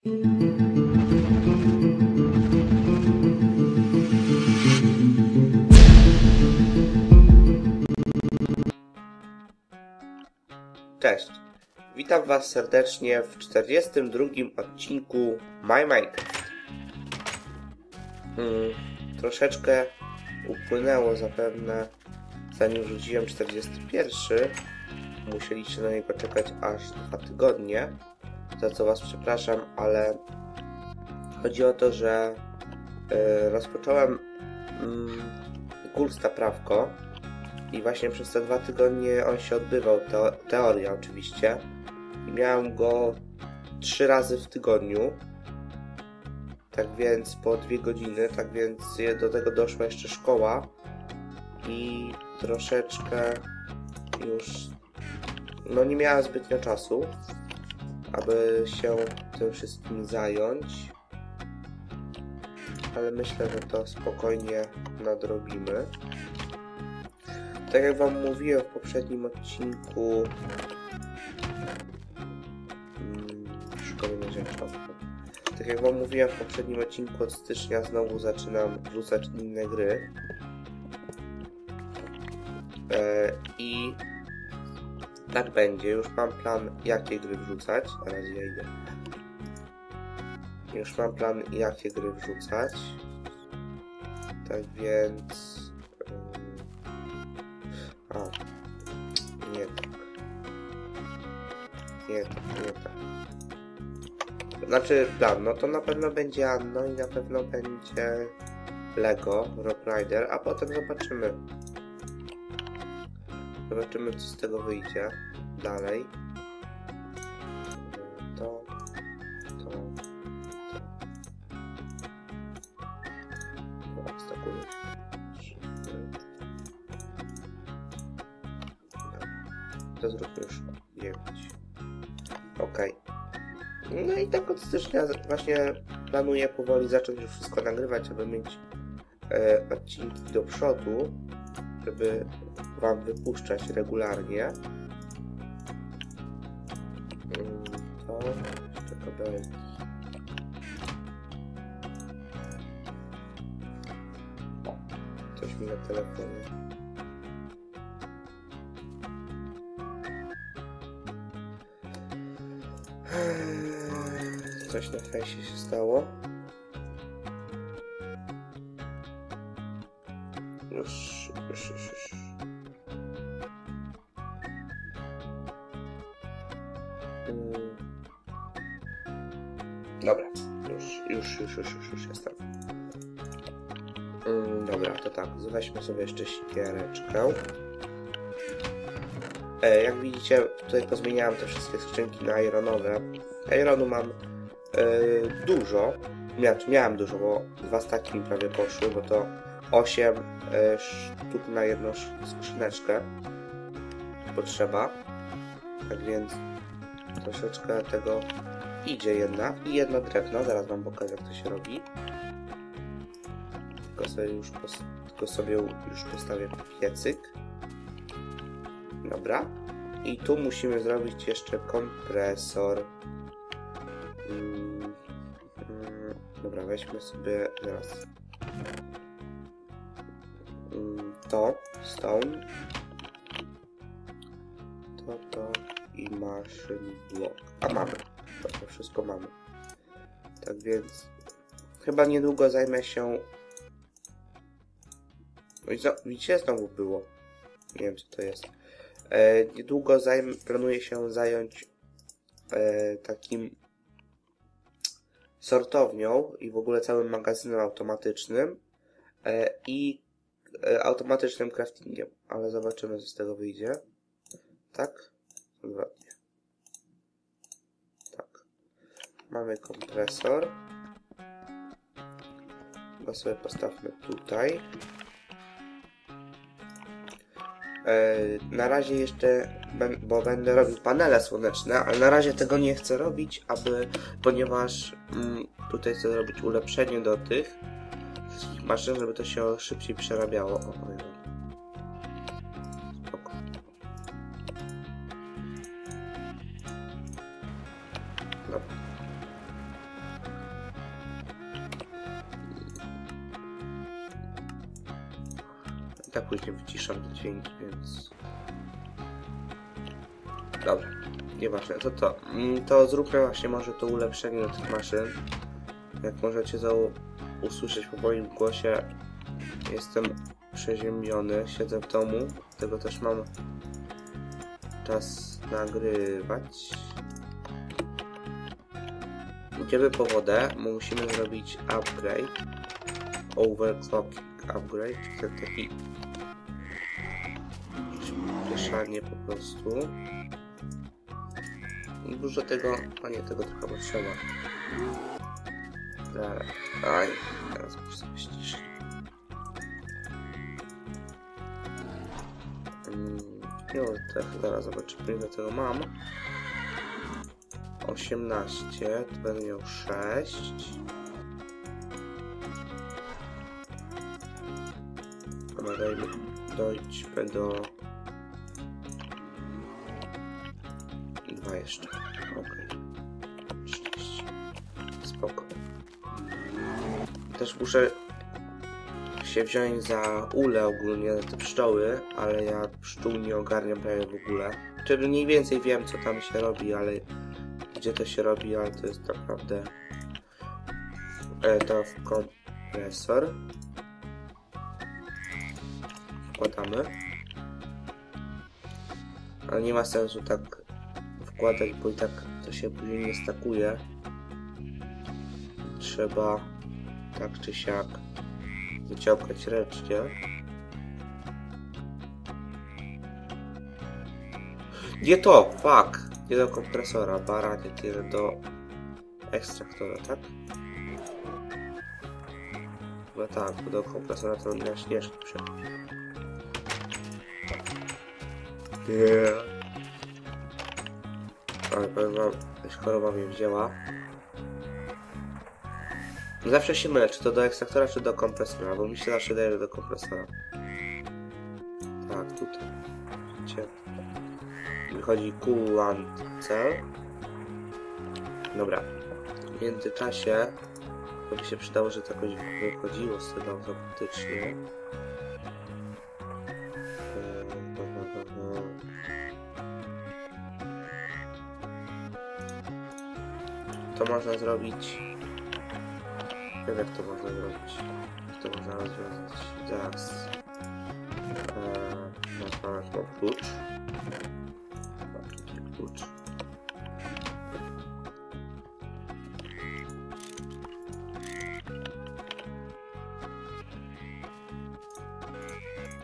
Cześć. Witam Was serdecznie w 42 odcinku My Minecraft. Hmm, troszeczkę upłynęło zapewne zanim rzuciłem 41. Musieliście na niego czekać aż dwa tygodnie, za co Was przepraszam, ale chodzi o to, że yy, rozpocząłem yy, kurs na prawko i właśnie przez te dwa tygodnie on się odbywał, teo teoria oczywiście. I miałem go trzy razy w tygodniu. Tak więc po dwie godziny, tak więc do tego doszła jeszcze szkoła. I troszeczkę już no nie miałem zbytnio czasu, aby się tym wszystkim zająć. Ale myślę, że to spokojnie nadrobimy. Tak jak Wam mówiłem w poprzednim odcinku, hmm, szukamy narzędzia. Tak jak Wam mówiłem w poprzednim odcinku, od stycznia znowu zaczynam wrzucać inne gry. Tak będzie. Już mam plan, jakie gry wrzucać. Teraz ja idę. Już mam plan, jakie gry wrzucać. Tak więc... A. Nie tak. Nie tak, nie tak. Znaczy plan, no to na pewno będzie Anno i na pewno będzie Lego, Rock Rider, a potem zobaczymy. Zobaczymy co z tego wyjdzie dalej. To, to, to. O, stakuję to zróbmy już 9. Ok. No i tak od stycznia właśnie planuję powoli zacząć już wszystko nagrywać, aby mieć e, odcinki do przodu, żeby Wam wypuszczać regularnie. To jeszcze kabelek. Coś mi na telefonie. Coś na fejsie się stało. Sobie jeszcze sikiereczkę. E, jak widzicie, tutaj pozmieniałem te wszystkie skrzynki na ironowe. Ironu mam e, dużo. Miałem dużo, bo dwa staki mi prawie poszły, bo to 8 e, sztuk na jedną skrzyneczkę potrzeba. Tak więc troszeczkę tego idzie jednak. I jedno drewno, zaraz wam pokażę jak to się robi. Tylko sobie już, tylko sobie już postawię piecyk. Dobra. I tu musimy zrobić jeszcze kompresor. Mm, mm, dobra, weźmy sobie teraz mm, to, stone, to, to i maszyn block. A mamy. To wszystko mamy. Tak więc chyba niedługo zajmę się... No i co? Widzicie, znowu było. Nie wiem, co to jest. E, niedługo zajm planuję się zająć e, takim sortownią i w ogóle całym magazynem automatycznym e, i e, automatycznym craftingiem, ale zobaczymy co z tego wyjdzie. Tak? Odwrotnie. Tak. Mamy kompresor. Go sobie postawmy tutaj. Na razie jeszcze, bo będę robił panele słoneczne, ale na razie tego nie chcę robić, aby, ponieważ mm, tutaj chcę zrobić ulepszenie do tych wszystkich maszyn, żeby to się szybciej przerabiało. O, Spoko. Dobra. I tak później wyciszam te dźwięki, więc... Dobra, nieważne, to to. Mm, To zróbmy właśnie może to ulepszenie do tych maszyn. Jak możecie usłyszeć po moim głosie, jestem przeziębiony, siedzę w domu, dlatego też mam czas nagrywać. Idziemy po wodę, bo musimy zrobić upgrade. Overclocking upgrade, taki przyspieszanie po prostu. Dużo tego, a nie, tego trochę potrzeba. Zaraz, aj, teraz muszę sobie ściszyć. Tak, zaraz zobaczymy ile tego mam. 18, to będę miał 6. Dobra, dajmy, dojdźmy do... jeszcze, okej. 30. Spoko. Też muszę się wziąć za ule ogólnie, za te pszczoły, ale ja pszczół nie ogarniam prawie w ogóle. Czyli mniej więcej wiem, co tam się robi, ale gdzie to się robi, ale to jest naprawdę e, to w kompresor. Wkładamy. Ale nie ma sensu tak wkładać, bo i tak to się później nie stakuje. Trzeba tak czy siak wyciągać ręcznie. Nie to, fuck. Nie do kompresora, baranie, nie do ekstraktora, tak? No tak, bo do kompresora to na śnieżki przechodzi. Nie. Ale powiem wam, choroba mnie wzięła. Zawsze się mylę, czy to do ekstraktora, czy do kompresora, bo mi się zawsze daje że do kompresora. Tak, tutaj. Widzicie? Wychodzi coolant cell. Dobra. W międzyczasie to by się przydało, że to jakoś wychodziło z tego automatycznie. Można zrobić Wiem jak to można zrobić. To można rozwiązać. Zaraz. Eee, na pana mam klucz. Klucz.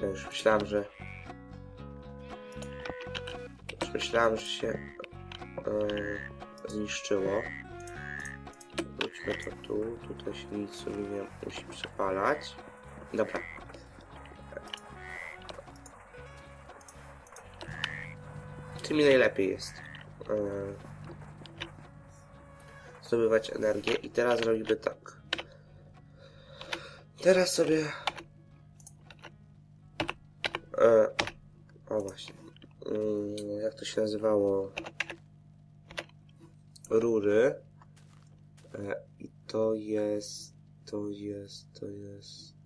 Ja już myślałem, że... Już myślałem, że się eee, zniszczyło. Wróćmy to tu. Tutaj się nic nie musi przepalać. Dobra. Tym mi najlepiej jest. Yy, zdobywać energię. I teraz robimy tak. Teraz sobie... Yy, o właśnie. Yy, jak to się nazywało? Rury. To jest, to jest, to jest.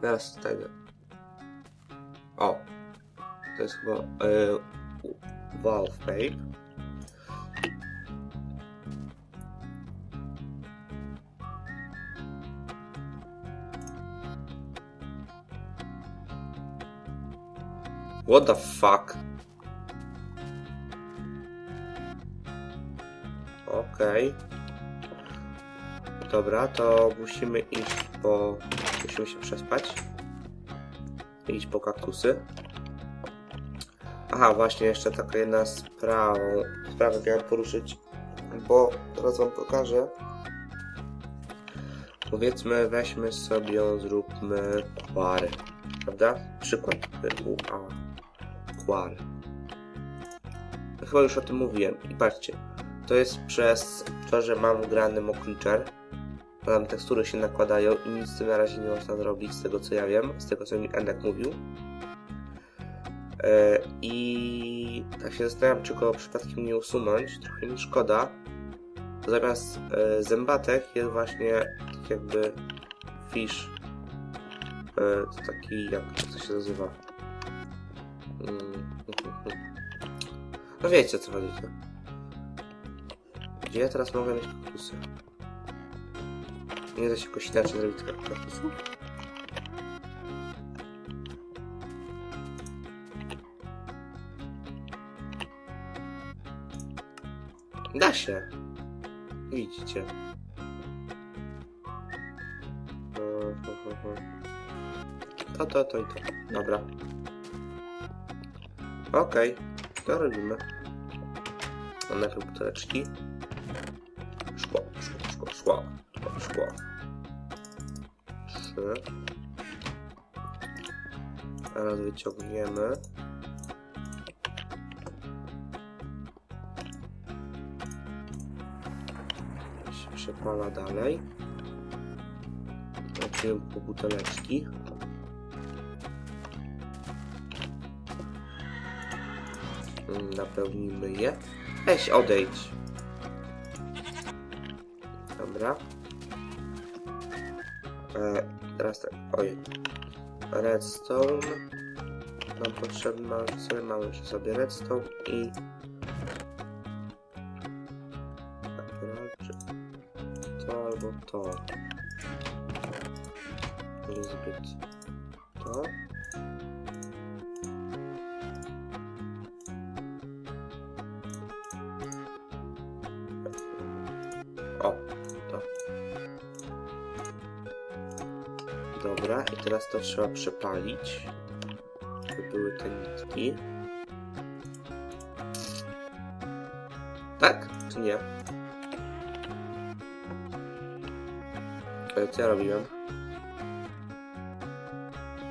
Teraz tutaj. O! To jest chyba e, Valve Pape. What the fuck? Okej. Dobra, to musimy iść po... Musimy się przespać. Iść po kaktusy. Aha, właśnie jeszcze taka jedna sprawa. Sprawę miałem poruszyć, bo teraz wam pokażę. Powiedzmy, weźmy sobie, zróbmy kwary. Prawda? Przykład. U-A. Kwary. Chyba już o tym mówiłem. I patrzcie. To jest przez to, że mam grany Mocklicher. Tam tekstury się nakładają i nic z tym na razie nie można zrobić, z tego co ja wiem, z tego co mi Enek mówił. E, I tak się zastanawiam, czy go przypadkiem nie usunąć. Trochę mi szkoda. zamiast e, zębatek jest właśnie tak jakby fish. E, to taki, jak to się nazywa? Mm, No wiecie co chodzi. No. Gdzie ja teraz mogę mieć kaktusy? Nie da się jakoś inaczej zrobić kaktusów? Da się. Widzicie. To, to, to i to. Dobra. Okej, to robimy. Mam najpierw buteleczki. Szkło, szkło, szkło, szkło. Trzy. Teraz wyciągniemy. przepala dalej. Lecimy po buteleczki. Napełnimy je. Weź, odejdź. Redstone. Nam potrzebna, sobie mamy jeszcze sobie redstone i... To albo to. Niezbyt to. To trzeba przepalić, żeby były te nitki. Tak? Czy nie? E, Co ja robiłem?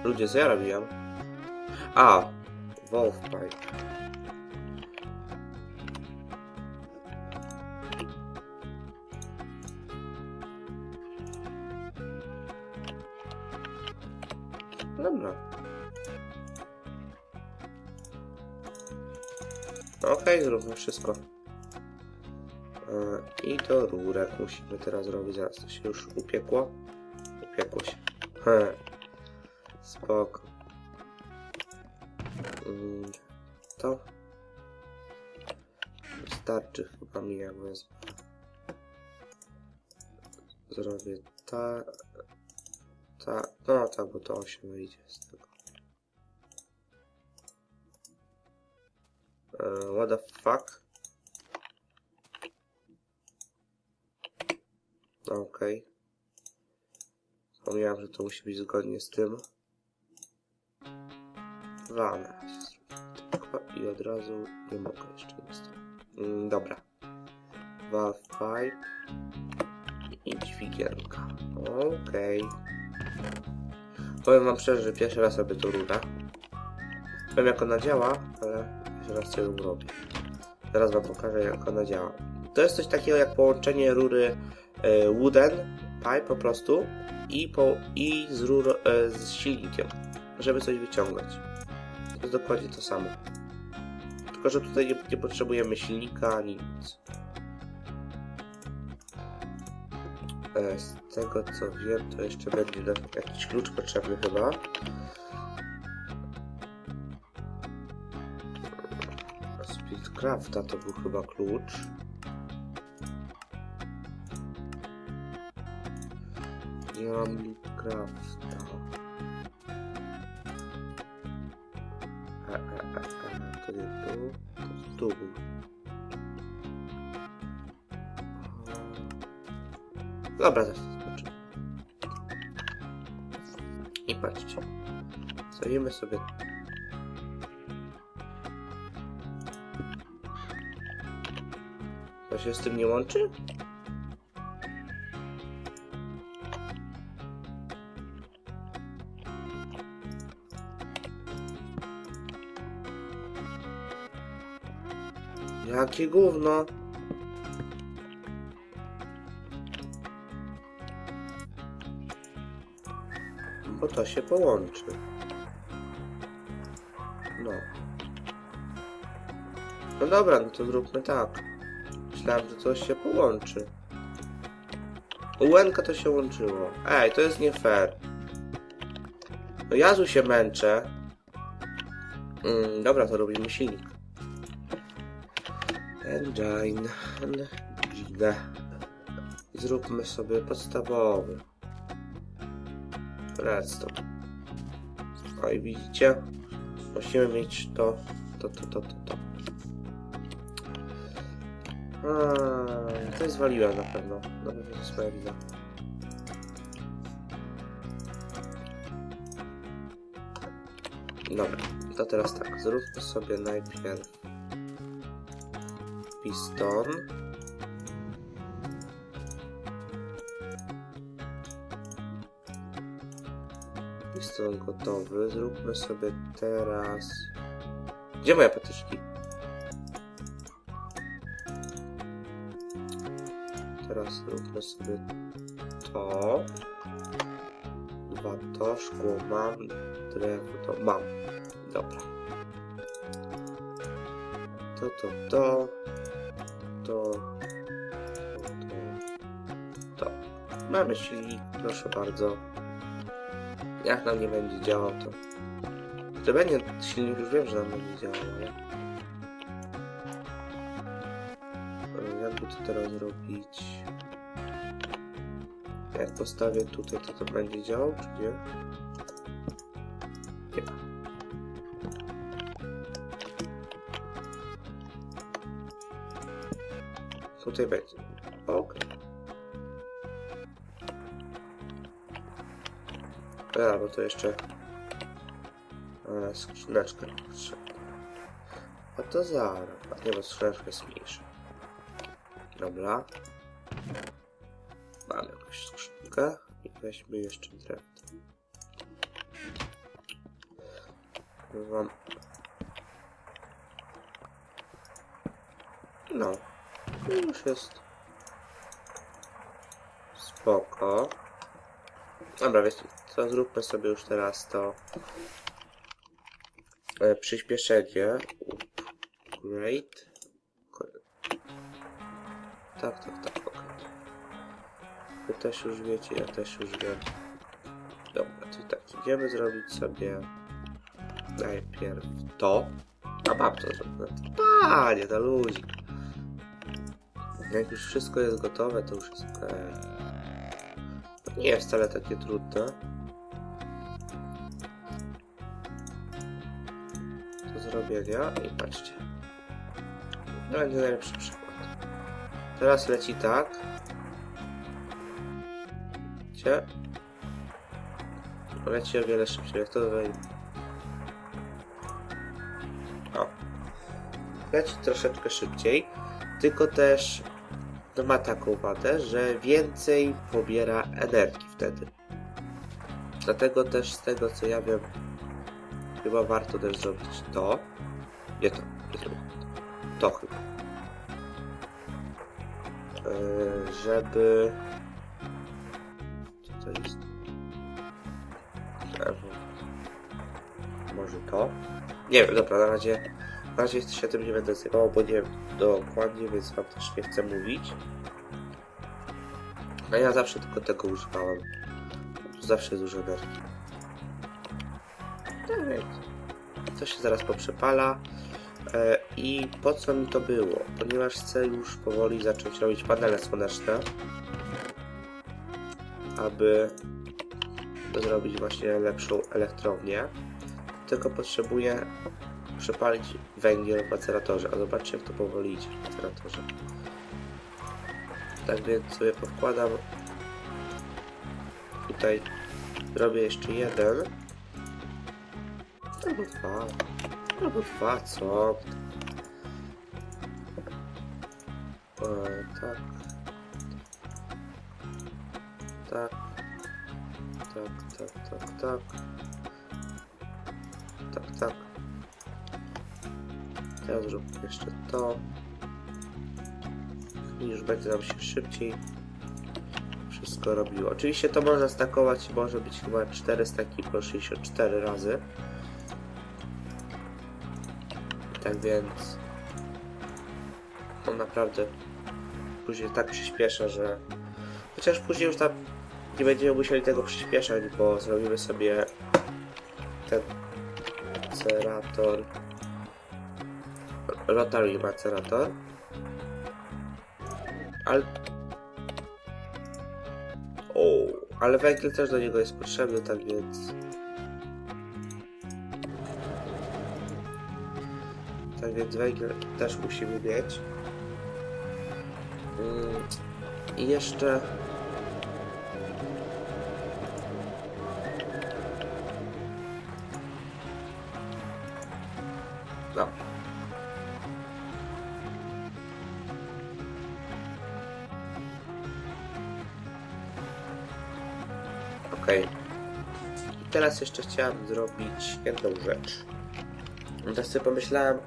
Ludzie, co ja robiłem? A! Wolf Okej, zróbmy wszystko. E, I do rurek musimy teraz robić. Zaraz to się już upiekło. Upiekło się. He. Mm, To wystarczy chyba mi jak wezmę. Zrobię ta, ta, no ta, bo to 8 wyjdzie z tego. What the fuck? Okej. Wspomniałem, że to musi być zgodnie z tym. 12. I od razu nie mogę jeszcze niestety. Mm, dobra. Valve pipe i dźwigienka. Okej. Powiem wam szczerze, że pierwszy raz robię tą rurę. Wiem jak ona działa, ale pierwszy raz ją robię. Zaraz wam pokażę jak ona działa. To jest coś takiego jak połączenie rury e, wooden pipe po prostu i, po, i z, rur, e, z silnikiem, żeby coś wyciągać. To jest dokładnie to samo. Tylko, że tutaj nie, nie potrzebujemy silnika ani nic. E, Z tego co wiem, to jeszcze będzie jakiś klucz potrzebny chyba. Speedcrafta to był chyba klucz. Nie mam Speedcrafta. E, e, e, e, to nie tu, to tu był. Dobra, skończę. I patrzcie. Stawimy sobie... się z tym nie łączy? Jakie gówno? Bo to się połączy. No. No dobra, no to zróbmy tak. Myślałem, że coś się połączy. U Łenka to się łączyło. Ej, to jest nie fair. No Jazu się męczę. Mm, dobra, to robimy silnik. Engine. Engine. Zróbmy sobie podstawowy. Redstone. O i widzicie? Musimy mieć to, to, to, to, to, to. A, to jest zwaliłem na pewno. Pewno to jest moja wina. Dobra, to teraz tak. Zróbmy sobie najpierw piston. Piston gotowy. Zróbmy sobie teraz... Gdzie moje patyczki? Sobie to. Dwa to, szkło mam, drewno to mam. Dobra. To, to, to. To. To, to. Mamy silnik, proszę bardzo. Jak nam nie będzie działał, to... To będzie silnik, już wiem, że nam będzie działał, ale... E, Jakby to teraz zrobić? Jak postawię tutaj, to to będzie działał, czy nie? Nie. Tutaj będzie. Ok. A, bo to jeszcze e, skrzyneczkę trzeba. A to zaraz. A nie, bo skrzyneczka jest mniejsza. Dobra. Weźmy jeszcze drewno. Mam... No. Już jest. Spoko. Dobra, wiecie, to zróbmy sobie już teraz to e, przyspieszenie. Upgrade. Tak, tak, tak. Wy też już wiecie, ja też już wiem. Dobra, to i tak, idziemy zrobić sobie najpierw to. A mam to zrobione. Panie, na ludzi. Jak już wszystko jest gotowe, to już jest ok. Nie jest wcale takie trudne. Do zrobienia i patrzcie. To będzie najlepszy przykład. Teraz leci tak. Widzicie? Leci o wiele szybciej, jak to wejdzie. O. Leci troszeczkę szybciej, tylko też to ma taką wadę, że więcej pobiera energii wtedy. Dlatego też z tego co ja wiem, chyba warto też zrobić to. Nie to, nie to, to chyba. Yy, żeby... Nie wiem, dobra, na razie, na razie się tym nie będę zajmował, bo nie wiem dokładnie, więc wam też nie chcę mówić. A ja zawsze tylko tego używałem. Zawsze dużo energii. Tak. To się zaraz poprzepala. E, I po co mi to było? Ponieważ chcę już powoli zacząć robić panele słoneczne, aby zrobić właśnie lepszą elektrownię. Tylko potrzebuję przepalić węgiel w maceratorze. A zobaczcie, jak to powoli idzie w maceratorze. Tak więc sobie powkładam. Tutaj zrobię jeszcze jeden. Albo dwa. Albo dwa, co? E, tak. Tak. Tak, tak, tak, tak. Tak, tak. Teraz zróbmy jeszcze to. I już będzie nam się szybciej wszystko robiło. Oczywiście to można stakować, może być chyba 4 staki po 64 razy. Tak więc to naprawdę później tak przyspieszę, że... Chociaż później już tam nie będziemy musieli tego przyspieszać, bo zrobimy sobie macerator. Rotary macerator. Ale o, ale węgiel też do niego jest potrzebny, tak więc tak więc węgiel też musimy mieć. Mm, i jeszcze teraz jeszcze chciałem zrobić jedną rzecz. Tak sobie pomyślałem,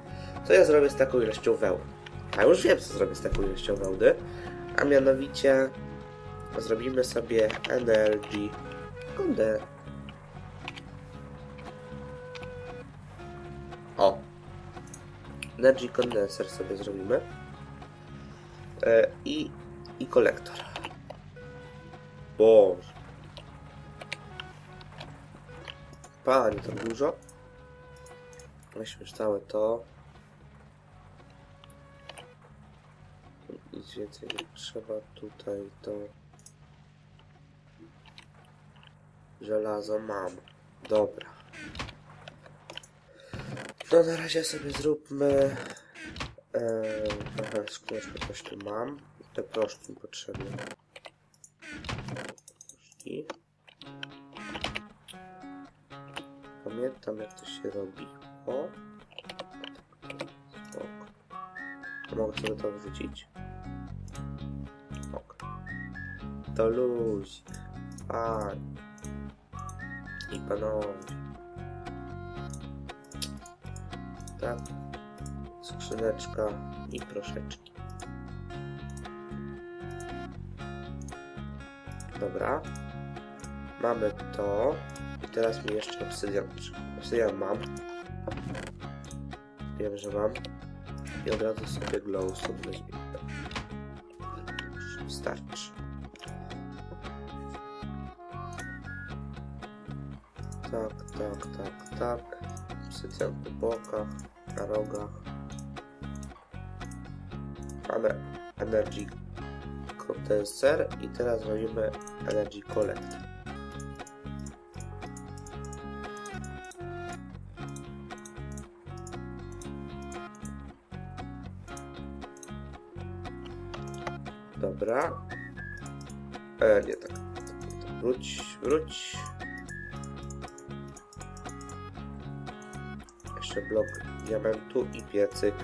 co ja zrobię z taką ilością wełny. A już wiem, co zrobię z taką ilością wełny. A mianowicie zrobimy sobie Energy Conde. O! Energy Condenser sobie zrobimy. E, I, i kolektor. Boże. Panie, to dużo. Weźmy całe to. Nic więcej nie trzeba. Tutaj to. Żelazo mam. Dobra. No na razie sobie zróbmy. Eee, trochę coś tu mam. Te proszki potrzebne. Pamiętam jak to się robi. O. To mogę sobie to wrzucić. Ok. To luzik. Fajnie. I panowie. Tak. Skrzyneczka i proszeczki. Dobra. Mamy to. Teraz mi jeszcze obsydian. Obsydian mam. Wiem, że mam. I od razu sobie glowstone weźmiemy. Wystarczy. Tak, tak, tak, tak. Obsydian po bokach, na rogach. Mamy Energy Condenser i teraz robimy Energy Collect. Dobra. E, nie tak. Wróć, wróć. Jeszcze blok diamentu i piecyk.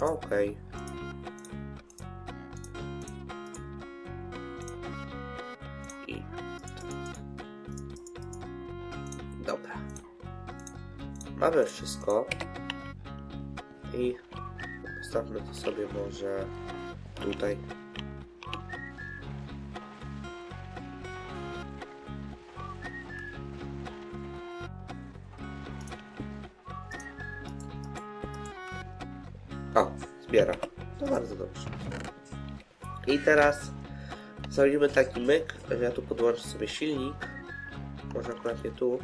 Okej. I... Dobra. Mamy wszystko. Postawmy to sobie może tutaj. O, zbiera. To bardzo dobrze. I teraz zrobimy taki myk, że ja tu podłączę sobie silnik. Może akurat nie tu.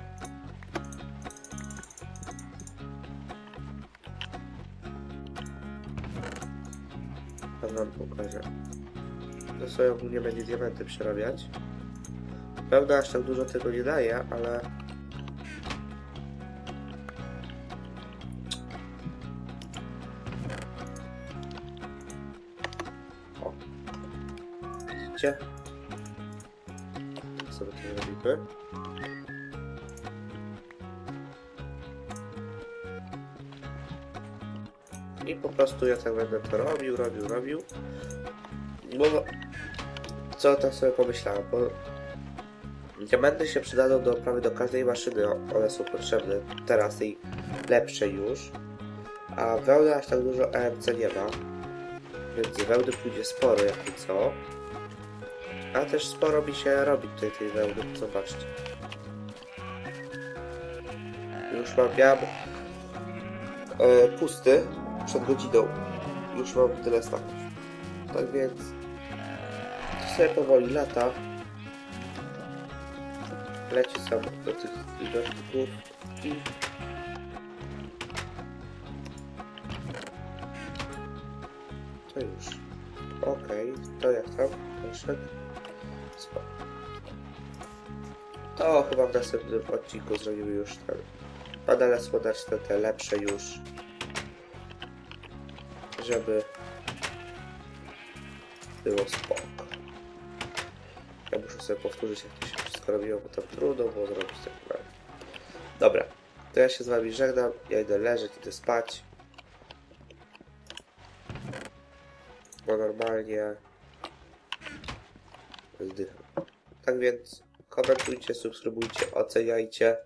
Sobie ogólnie będzie diamenty przerabiać. Prawda, aż tak dużo tego nie daje, ale... O. Widzicie? Tak sobie to robimy. I po prostu ja tak będę to robił, robił, robił. Bo co tak sobie pomyślałem, bo diamenty się przydadzą do prawie do każdej maszyny, one są potrzebne teraz tej lepszej już. A wełny aż tak dużo EMC nie ma. Więc wełny pójdzie sporo jakby co. A też sporo mi się robi tutaj tej wełny, zobaczcie. Już mam, miałem e, pusty przed godziną. Już mam tyle staków. Tak więc sobie powoli lata. Leci sam do tych widoczników i to już. Okej, to jak tam? Poszedł. Spoko. To chyba w następnym odcinku zrobimy już ten panele słoneczne, te lepsze już, żeby było spoko. Sobie powtórzyć, jak to się wszystko robiło, bo tam trudno było zrobić tak naprawdę. Dobra, to ja się z wami żegnam, ja idę leżeć, idę spać. Bo normalnie zdycham. Tak więc komentujcie, subskrybujcie, oceniajcie.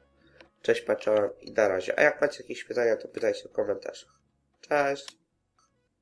Cześć, patrzałem i na razie. A jak macie jakieś pytania, to pytajcie w komentarzach. Cześć!